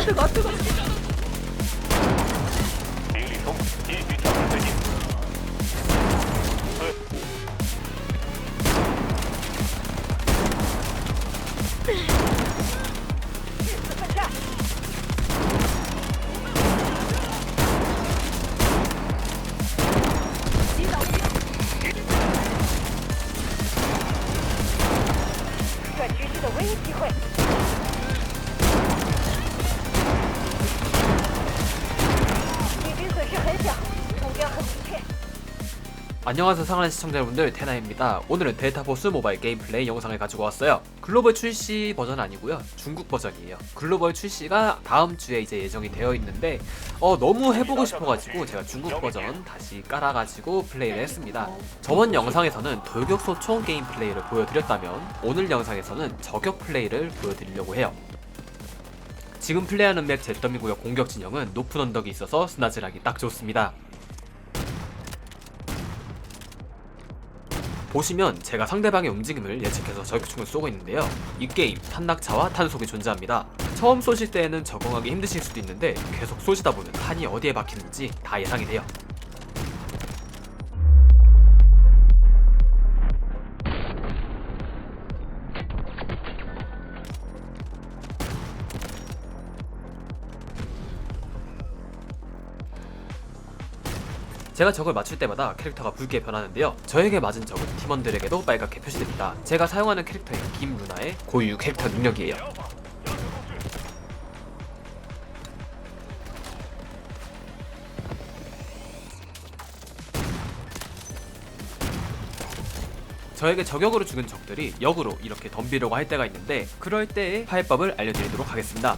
뜨거 뜨거 안녕하세요 사랑하는 시청자 여러분들. 테나입니다. 오늘은 델타포스 모바일 게임 플레이 영상을 가지고 왔어요. 글로벌 출시 버전 아니고요. 중국 버전이에요. 글로벌 출시가 다음 주에 이제 예정이 되어 있는데 어 너무 해보고 싶어가지고 제가 중국 버전 다시 깔아가지고 플레이를 했습니다. 저번 영상에서는 돌격소 총 게임 플레이를 보여드렸다면 오늘 영상에서는 저격 플레이를 보여드리려고 해요. 지금 플레이하는 맵 잿더미구역 공격 진영은 높은 언덕이 있어서 스나질하기 딱 좋습니다 보시면 제가 상대방의 움직임을 예측해서 저격총을 쏘고 있는데요. 이 게임 탄낙차와 탄속이 존재합니다. 처음 쏘실 때에는 적응하기 힘드실 수도 있는데 계속 쏘시다 보면 탄이 어디에 박히는지 다 예상이 돼요. 제가 적을 맞출 때마다 캐릭터가 붉게 변하는데요. 저에게 맞은 적은 팀원들에게도 빨갛게 표시됩니다. 제가 사용하는 캐릭터인 김루나의 고유 캐릭터 능력이에요. 저에게 저격으로 죽은 적들이 역으로 이렇게 덤비려고 할 때가 있는데 그럴 때의 파해법을 알려드리도록 하겠습니다.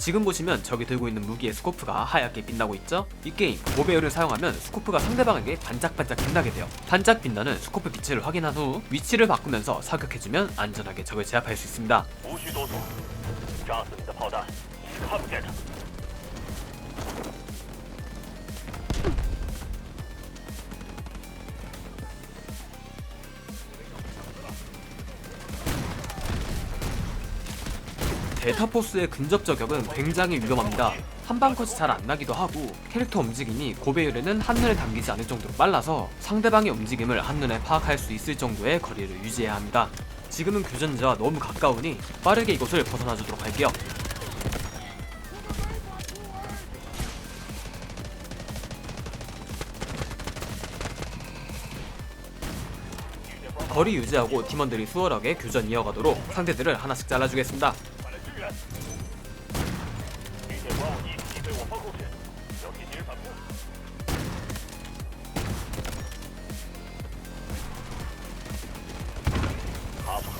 지금 보시면 적이 들고 있는 무기의 스코프가 하얗게 빛나고 있죠? 이 게임 고배율을 사용하면 스코프가 상대방에게 반짝반짝 빛나게 돼요. 반짝 빛나는 스코프 빛을 확인한 후 위치를 바꾸면서 사격해주면 안전하게 적을 제압할 수 있습니다. 에타포스의 근접 저격은 굉장히 위험합니다. 한방컷이 잘 안 나기도 하고 캐릭터 움직임이 고배율에는 한눈에 담기지 않을 정도로 빨라서 상대방의 움직임을 한눈에 파악할 수 있을 정도의 거리를 유지해야 합니다. 지금은 교전지와 너무 가까우니 빠르게 이곳을 벗어나 주도록 할게요. 거리 유지하고 팀원들이 수월하게 교전 이어가도록 상대들을 하나씩 잘라주겠습니다. 不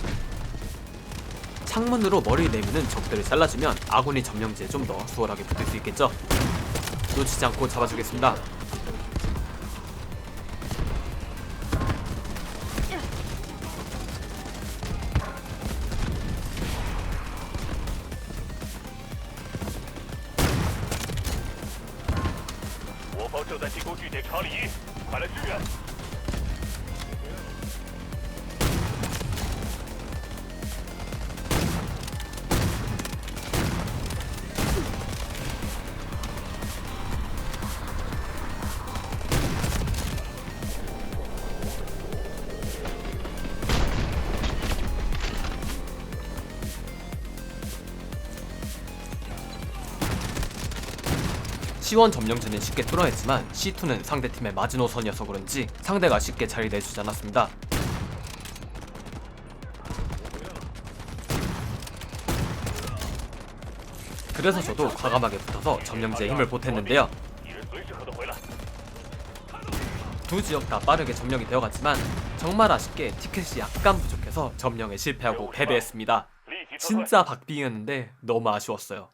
창문으로 머리를 내미는 적들을 잘라주면 아군의 점령지에 좀 더 수월하게 붙을 수 있겠죠. 놓치지 않고 잡아주겠습니다. C1 점령진은 쉽게 뚫어냈지만 C2는 상대팀의 마지노선이어서 그런지 상대가 쉽게 자리 내주지 않았습니다. 그래서 저도 과감하게 붙어서 점령지의 힘을 보탰는데요. 두 지역 다 빠르게 점령이 되어갔지만 정말 아쉽게 티켓이 약간 부족해서 점령에 실패하고 패배했습니다. 진짜 박빙이었는데 너무 아쉬웠어요.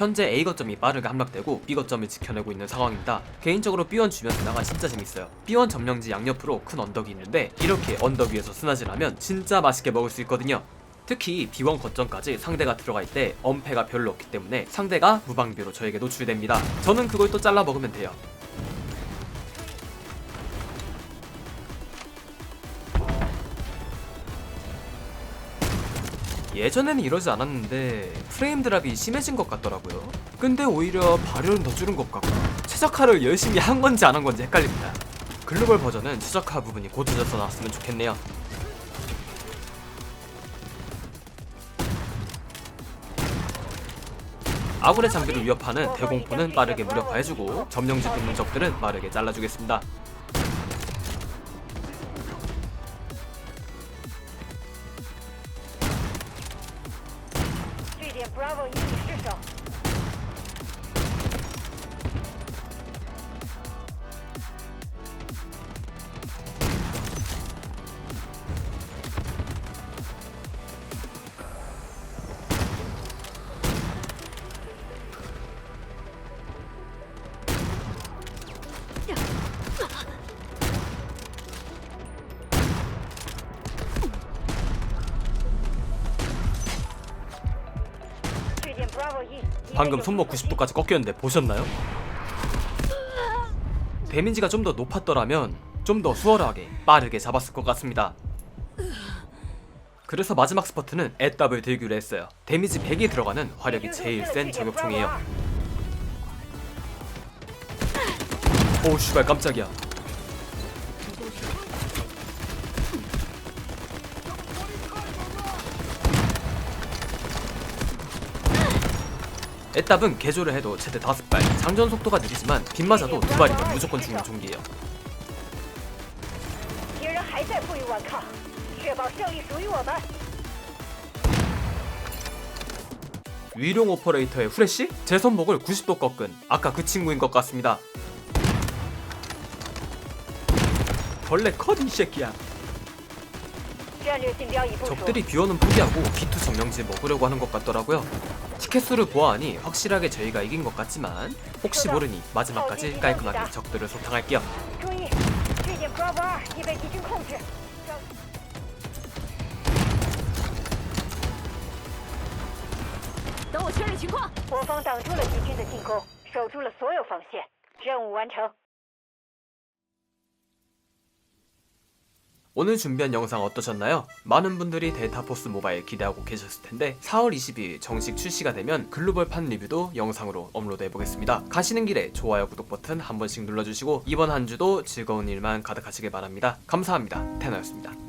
현재 A 거점이 빠르게 함락되고 B 거점을 지켜내고 있는 상황입니다. 개인적으로 B1 주변 스나가 진짜 재밌어요. B1 점령지 양옆으로 큰 언덕이 있는데 이렇게 언덕 위에서 스나질 하면 진짜 맛있게 먹을 수 있거든요. 특히 B1 거점까지 상대가 들어갈 때 엄폐가 별로 없기 때문에 상대가 무방비로 저에게 노출됩니다. 저는 그걸 또 잘라 먹으면 돼요. 예전에는 이러지 않았는데 프레임 드랍이 심해진 것 같더라고요. 근데 오히려 발열은 더 줄은 것 같고 최적화를 열심히 한 건지 안 한 건지 헷갈립니다. 글로벌 버전은 최적화 부분이 고쳐져서 나왔으면 좋겠네요. 아군의 장비를 위협하는 대공포는 빠르게 무력화해주고 점령지 붙는 적들은 빠르게 잘라주겠습니다. Bravo 一已失守， 방금 손목 90도까지 꺾였는데 보셨나요? 데미지가 좀 더 높았더라면 좀 더 수월하게 빠르게 잡았을 것 같습니다. 그래서 마지막 스퍼트는 애답을 들기로 했어요. 데미지 100이 들어가는 화력이 제일 센 저격총이에요. 오 씨발 깜짝이야. 애답은 개조를 해도 최대 5발, 장전 속도가 느리지만 빗 맞아도 2발이면 무조건 죽는 총기예요. 위룡 오퍼레이터의 후레쉬? 제 손목을 90도 꺾은 아까 그 친구인 것 같습니다. 벌레 컷이 새끼야. 적들이 비원은 포기하고 B2 점령지 먹으려고 하는 것 같더라고요. 티켓 수를 보아하니 확실하게 저희가 이긴 것 같지만 혹시 모르니 마지막까지 깔끔하게 적들을 소탕할게요. 오늘 준비한 영상 어떠셨나요? 많은 분들이 데이타포스 모바일 기대하고 계셨을 텐데 4월 22일 정식 출시가 되면 글로벌판 리뷰도 영상으로 업로드해 보겠습니다. 가시는 길에 좋아요, 구독 버튼 한 번씩 눌러주시고 이번 한 주도 즐거운 일만 가득하시길 바랍니다. 감사합니다. 테너였습니다.